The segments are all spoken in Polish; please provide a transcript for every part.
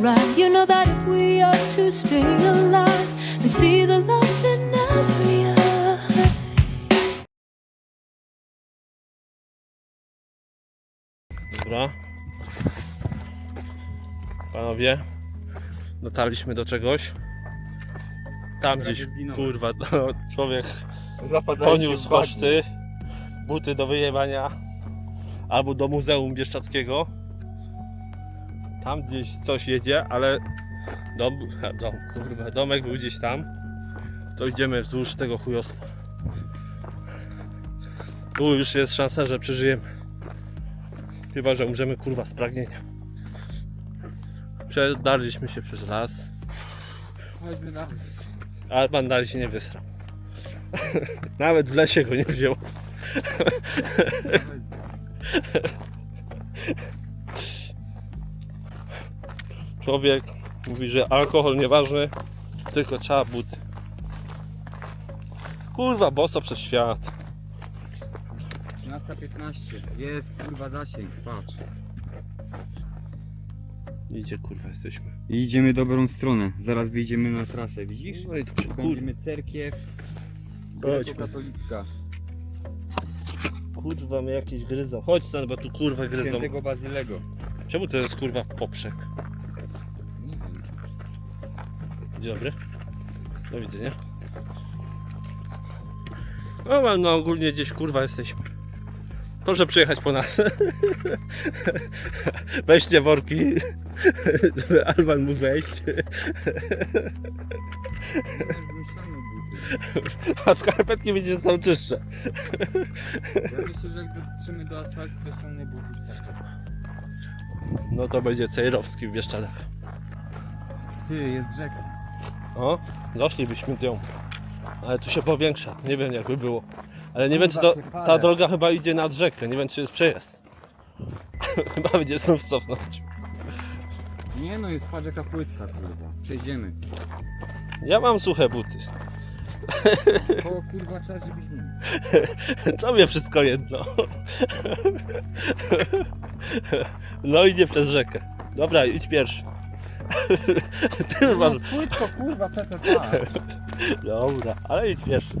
right. You know that if we are to stay alive and see the light in every eye. Dobra. Panowie, dotarliśmy do czegoś. Tam gdzieś, kurwa, no, człowiek Zapadajcie poniósł koszty, buty do wyjebania albo do Muzeum Bieszczadzkiego. Tam gdzieś coś jedzie, ale dom, dom, kurwa, domek był gdzieś tam. To idziemy wzdłuż tego chujostwa. Tu już jest szansa, że przeżyjemy. Chyba, że umrzemy kurwa z pragnienia. Przedarliśmy się przez las, Chodźmy dalej. ale pan dalej się nie wysrał. Nawet w lesie go nie wziął. Człowiek mówi, że alkohol nieważny, tylko trzeba buty. Kurwa, boso przez świat. 13.15. Jest kurwa zasięg, patrz. Idzie kurwa, jesteśmy. I idziemy dobrą stronę. Zaraz wyjdziemy na trasę, widzisz? No i tu Będziemy cerkiew katolicka kurwa mnie jakieś gryzą. Chodź stąd, bo tu kurwa gryzą. świętego Bazylego. Czemu to jest kurwa poprzek? Dzień dobry. Do widzenia. No, ale no ogólnie gdzieś kurwa jesteśmy. Proszę przyjechać po nas. Weźcie worki. żeby Alban mógł wejść. A skarpetki widzicie, że są czyszcze. Ja myślę, że jak dotrzemy do asfaltu, to ściągnę buty. No to będzie Cejrowski w Bieszczadach. Ty, jest rzeka. O, doszlibyśmy ją. Ale tu się powiększa. Nie wiem jakby było. Ale nie wiem czy to, ta droga chyba idzie nad rzekę. Nie wiem czy jest przejazd. chyba będzie znów cofnąć. Nie no, jest patrz jaka płytka kurwa. Przejdziemy. Ja mam suche buty. Koło kurwa czas, żebyś nie. Tobie wszystko jedno. No idzie przez rzekę. Dobra, idź pierwszy. Ty masz... Płytko kurwa, PPP. Dobra, ale idź pierwszy.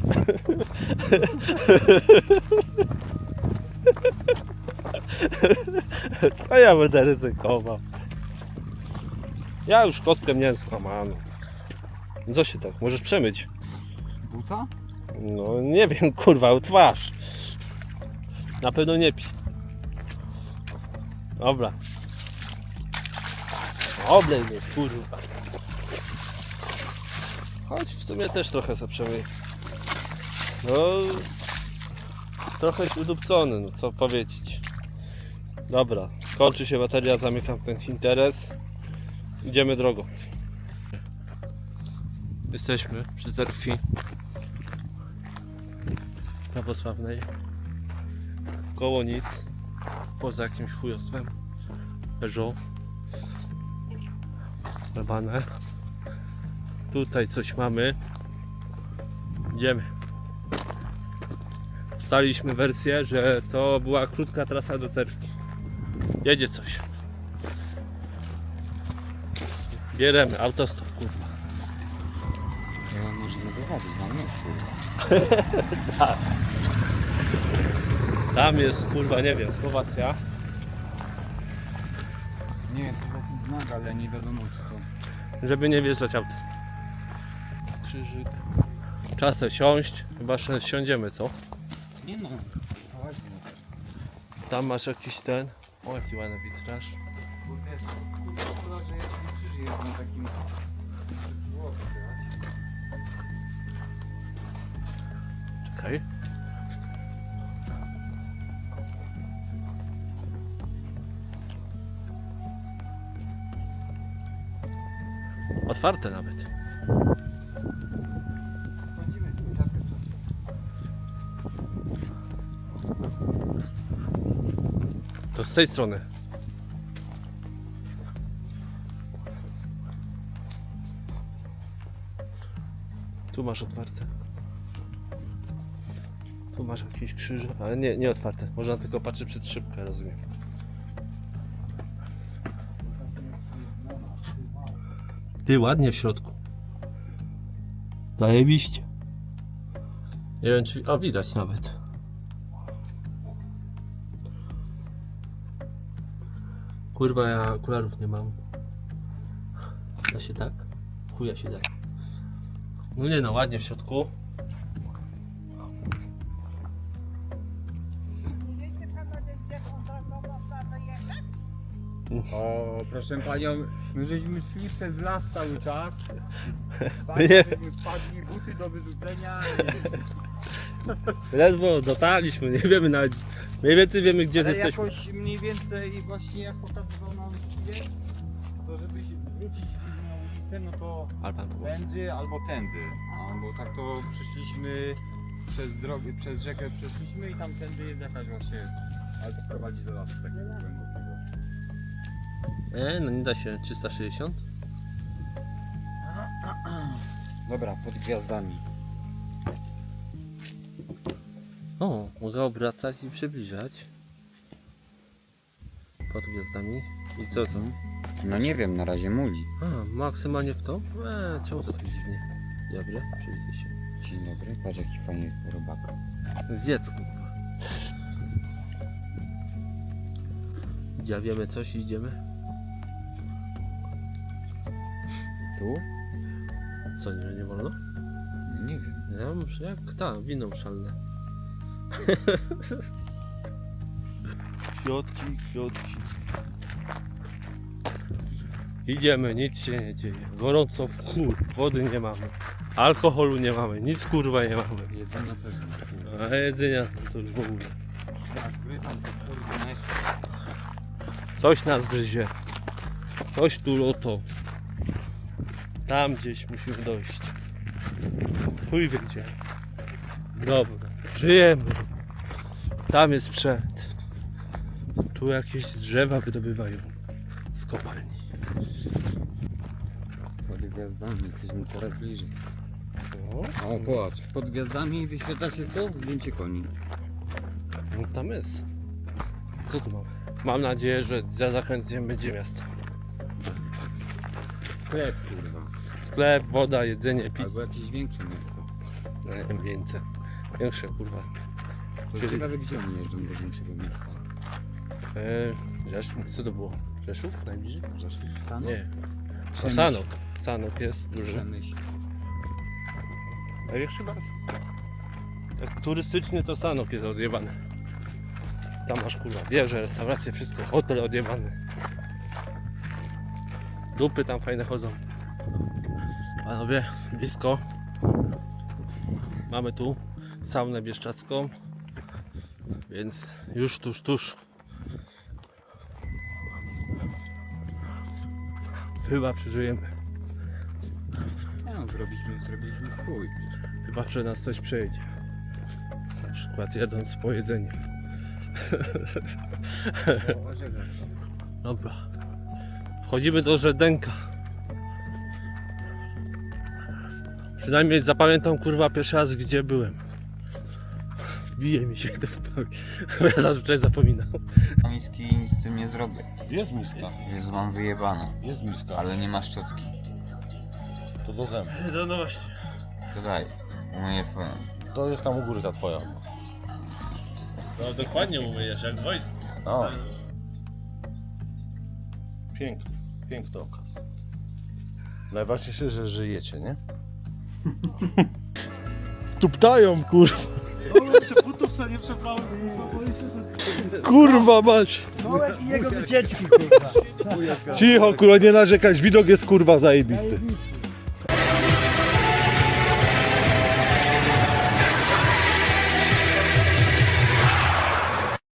To ja będę ryzykował. Ja już kostkę miałem złamaną. Co się tak? Możesz przemyć. Buta? No nie wiem, kurwa, twarz. Na pewno nie pi. Dobra. Oblej mnie, kurwa. Choć w sumie też trochę se przemyję. No... Trochę udupcony, no co powiedzieć. Dobra, kończy się bateria, zamykam ten interes. Idziemy drogą. Jesteśmy przy Zerfi prawosławnej koło nic poza jakimś chujostwem Peugeot Tutaj coś mamy. Idziemy. Staliśmy wersję, że to była krótka trasa do Cerwki jedzie coś. Bieremy autostop kurwa. Ja może nie mam nóż kurwa. tam jest kurwa nie wiem Słowacja. Nie, to znak, ale nie wiadomo czy to... żeby nie wjeżdżać autem. Krzyżyk. Czasem siąść, chyba że siądziemy, co? Nie no. Chodźmy. Tam masz jakiś ten. O, jaki ładny witraż. Kurde, szkoda, że jest krzyż jest na takim... Czekaj. Otwarte nawet. To z tej strony. Tu masz otwarte. Tu masz jakiś krzyż, ale nie, nie otwarte. Można tylko patrzeć przed szybkę, rozumiem. Ty ładnie w środku. Zajebiście. Nie wiem czy... O, widać nawet. Kurwa, ja okularów nie mam. Da się tak? Chuja się da. No nie no, ładnie w środku. O, proszę panią, my żeśmy szli przez las cały czas. My nie- Żeśmy wpadli, buty do wyrzucenia. Ledwo dotarliśmy, nie wiemy nawet. Mniej więcej wiemy gdzie Ale jesteśmy. jakoś mniej więcej właśnie jak pokazywał nam chwilę, to żeby się wrócić na ulicę, no to Albo tędy albo tędy. A, bo tak to przyszliśmy przez drogę, przez rzekę przeszliśmy i tam tędy jest jakaś właśnie, ale to prowadzi do lasu takiego. E, no nie da się 360. Dobra, pod gwiazdami. O, mogę obracać i przybliżać. Pod gwiazdami. I co to? No nie wiem, na razie muli. A, maksymalnie w to? Eee, czemu to tak dziwnie? Dobry, przywitaj się. Dzień dobry, patrz jaki fajny robak. Zjedz kurwa. Gdzie wiemy coś i idziemy? Tu? Co, nie, nie wolno? Nie wiem. Ja muszę, jak ta, wino szalne. Kwiotki, kwiotki. Idziemy, nic się nie dzieje. Gorąco w chuj, wody nie mamy. Alkoholu nie mamy, nic kurwa nie mamy. Jedzenia też nie A jedzenia to już w ogóle. Jak gryzam, to kurde näsz. Coś nas gryzie. Coś tu loto. Tam gdzieś musimy dojść. Chuj wie gdzie. Dobra, żyjemy. Tam jest sprzęt. Tu jakieś drzewa wydobywają z kopalni. Pod gwiazdami, jesteśmy coraz bliżej. O, O, pod gwiazdami wyświetla się co? Zdjęcie koni. no tam jest. Co tu mamy? Mam nadzieję, że za zakręciem będzie miasto. Sklep, kurwa. Sklep, woda, jedzenie, pizza. Albo jakieś większe miasto. Nie wiem, więcej. Większe kurwa. To Czyli- ciekawe, gdzie oni jeżdżą do większego miasta. Rzeszów, co to było? Rzeszów najbliżej? Rzeszów? Sanok? Nie. No, Przemyśl. Sanok. Sanok jest duży. Przemyśl. Największy bas. Jak turystyczny to Sanok jest odjebany. Tam masz kurwa wieże, restauracje, wszystko, hotel odjebany. Dupy tam fajne chodzą. Panowie, blisko. Mamy tu saunę bieszczacką. Więc już tuż, tuż. Chyba przeżyjemy. No, zrobiliśmy, zrobiliśmy chuj. Chyba, że nas coś przejedzie. Na przykład jadąc po jedzeniu. Dobra. Wchodzimy do Żedenka. Przynajmniej zapamiętam kurwa pierwszy raz gdzie byłem. Bije mi się to w pamięć. Ja zazwyczaj zapominam. Miski nic z tym nie zrobię. Jest miska, Jezu, mam wyjebane. jest miska. Ale nie ma szczotki. To do zębów. No, no właśnie. To daj. Umyję twoją. To jest tam u góry ta twoja. No dokładnie umyjesz, jak wojsko. A. Piękny, piękny okaz. Najważniejsze, że żyjecie, nie? Tuptają, kurwa. Kurwa mać. i jego wycieczki, kurwa. Cicho, kurwa, nie narzekać, widok jest kurwa zajebisty.